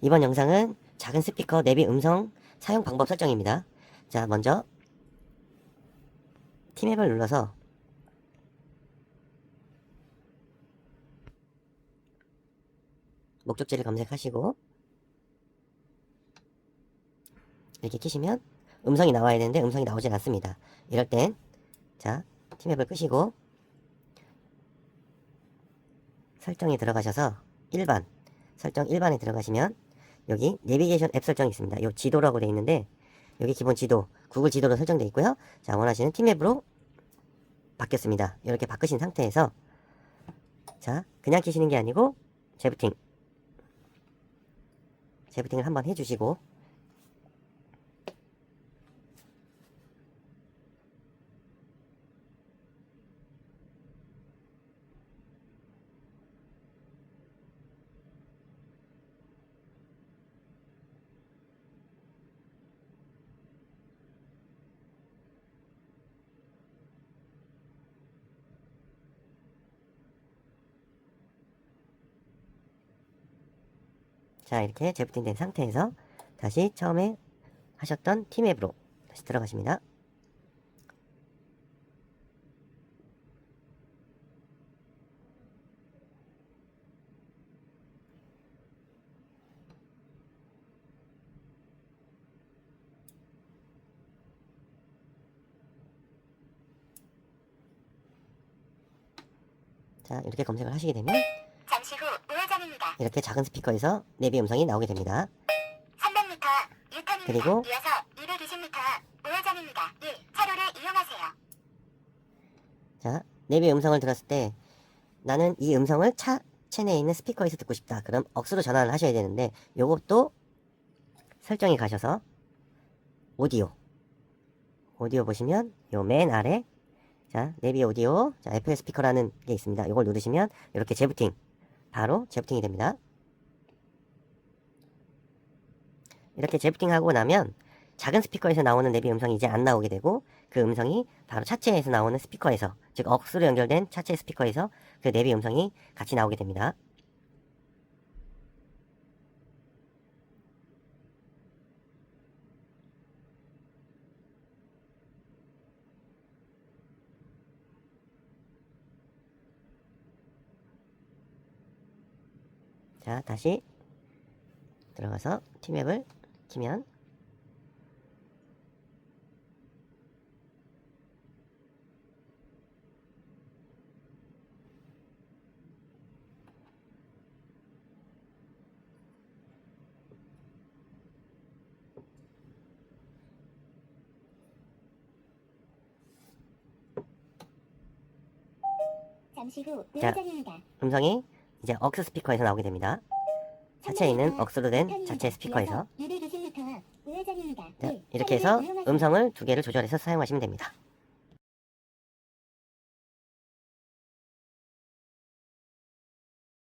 이번 영상은 작은 스피커 내비 음성 사용 방법 설정입니다. 자, 먼저 팀앱을 눌러서 목적지를 검색하시고 이렇게 키시면 음성이 나와야 되는데 음성이 나오질 않습니다. 이럴 땐 자, 팀앱을 끄시고 설정에 들어가셔서 일반 설정 1반에 들어가시면 여기 내비게이션 앱 설정이 있습니다. 요 지도라고 되어 있는데 여기 기본 지도 구글 지도로 설정되어 있고요. 자 원하시는 팀앱으로 바뀌었습니다. 이렇게 바꾸신 상태에서 자 그냥 키시는 게 아니고 재부팅 재부팅을 한번 해주시고 자 이렇게 재부팅 된 상태에서 다시 처음에 하셨던 팀 앱으로 다시 들어가십니다. 자 이렇게 검색을 하시게 되면 잠시 후 우회전입니다. 이렇게 작은 스피커에서 내비 음성이 나오게 됩니다. 300m 유턴입니다. 그리고 이어서 220m 우회전입니다. 1. 차로를 이용하세요. 자, 내비 음성을 들었을 때 나는 이 음성을 차 체내에 있는 스피커에서 듣고 싶다. 그럼 억수로 전환을 하셔야 되는데 요것도 설정에 가셔서 오디오 오디오 보시면 요 맨 아래 자 내비 오디오 자 애플 스피커라는 게 있습니다. 이걸 누르시면 이렇게 재부팅 바로 재부팅이 됩니다. 이렇게 재부팅하고 나면 작은 스피커에서 나오는 내비 음성이 이제 안 나오게 되고 그 음성이 바로 차체에서 나오는 스피커에서 즉 억수로 연결된 차체 스피커에서 그 내비 음성이 같이 나오게 됩니다. 자 다시 들어가서 팀앱을 키면 잠시 후 자. 음성이 이제 억스 스피커에서 나오게 됩니다. 차체에 있는 억스로 된 자체 스피커에서 220m 우회전입니다. 자, 1. 이렇게 해서 음성을 두 개를 조절해서 사용하시면 됩니다.